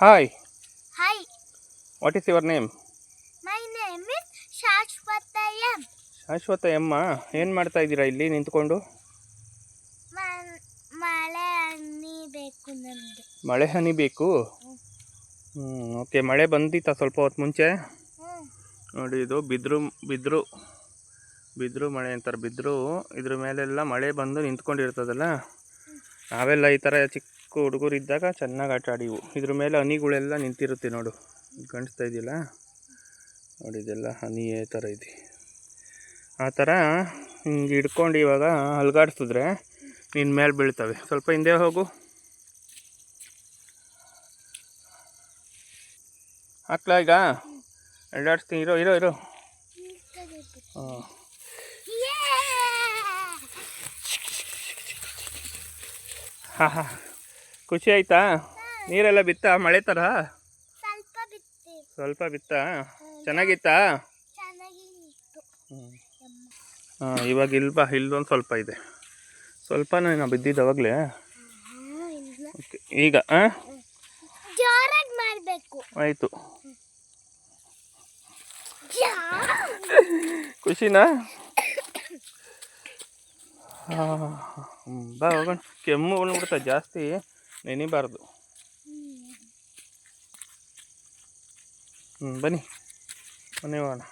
Hi Hi, what is your name my name is Shashwatayam. ಶಾಶ್ವತ ಎಮ್ಮ ಏನು ಮಾಡ್ತಾ ಇದ್ದೀರಾ ಇಲ್ಲಿ ನಿಂತ್ಕೊಂಡು? ಮಳೆ ಹನಿ ಬೇಕು ನಮಗೆ. ಮಳೆ ಹನಿ ಬೇಕು ಹ್ಞೂ ಓಕೆ ಮಳೆ ಬಂದಿತ್ತಾ ಸ್ವಲ್ಪ ಹೊತ್ತು ಮುಂಚೆ? ನೋಡಿ ಇದು ಬಿದ್ರು ಬಿದ್ರು ಬಿದ್ರು ಮಳೆ ಅಂತಾರೆ. ಬಿದ್ರು ಇದ್ರ ಮೇಲೆಲ್ಲ ಮಳೆ ಬಂದು ನಿಂತ್ಕೊಂಡಿರ್ತದಲ್ಲ? ನಾವೆಲ್ಲ ಈ ಥರ ಚಿಕ್ಕ ಹುಡುಗರು ಇದ್ದಾಗ ಚೆನ್ನಾಗಿ ಆಟ ಆಡಿವು. ಇದ್ರ ಮೇಲೆ ಹನಿಗಳೆಲ್ಲ ನಿಂತಿರುತ್ತೆ ನೋಡು. ಕಾಣಿಸ್ತಾ ಇದೆಯಲ್ಲ? ನೋಡಿ, ಇದೆಲ್ಲ ಹನಿಯೇ ಥರ ಇದೆ. ಆ ಥರ ಹಿಂಗೆ ಹಿಡ್ಕೊಂಡು ಇವಾಗ ಅಲ್ಗಾಡಿಸಿದ್ರೆ ನಿನ್ನ ಮೇಲೆ ಬೀಳ್ತವೆ. ಸ್ವಲ್ಪ ಹಿಂದೆ ಹೋಗು. ಹಾಕ್ಲಾ ಈಗ ಅಲ್ಲಾಡಿಸ್ತೀನಿ. ಇರೋ ಇರೋ ಇರೋ. ಹಾಂ. ಹಾಂ ಹಾಂ. ಖುಷಿ ಆಯ್ತಾ? ನೀರೆಲ್ಲ ಬಿತ್ತಾ? ಮಳೆ ಥರ ಸ್ವಲ್ಪ ಬಿತ್ತಿ. ಚೆನ್ನಾಗಿತ್ತಾ? ಹಾಂ ಇವಾಗ ಇಲ್ವಾ ಇಲ್ಲೊಂದು ಸ್ವಲ್ಪ ಇದೆ. ಸ್ವಲ್ಪ ನಾವು ಬಿದ್ದಿದ್ದು ಅವಾಗಲೇ. ಓಕೆ ಈಗ ಹಾಂ ಆಯಿತು. ಖುಷಿನಾ? ಹಾಂ ಬಾ ಹೋಗೋಣ. ಕೆಮ್ಮು ಬಂದ್ಬಿಡ್ತಾ ಜಾಸ್ತಿ. ನೆನಿಬಾರ್ದು ಹ್ಞೂ ಬನ್ನಿ ಮನೆ ಹೋಗೋಣ.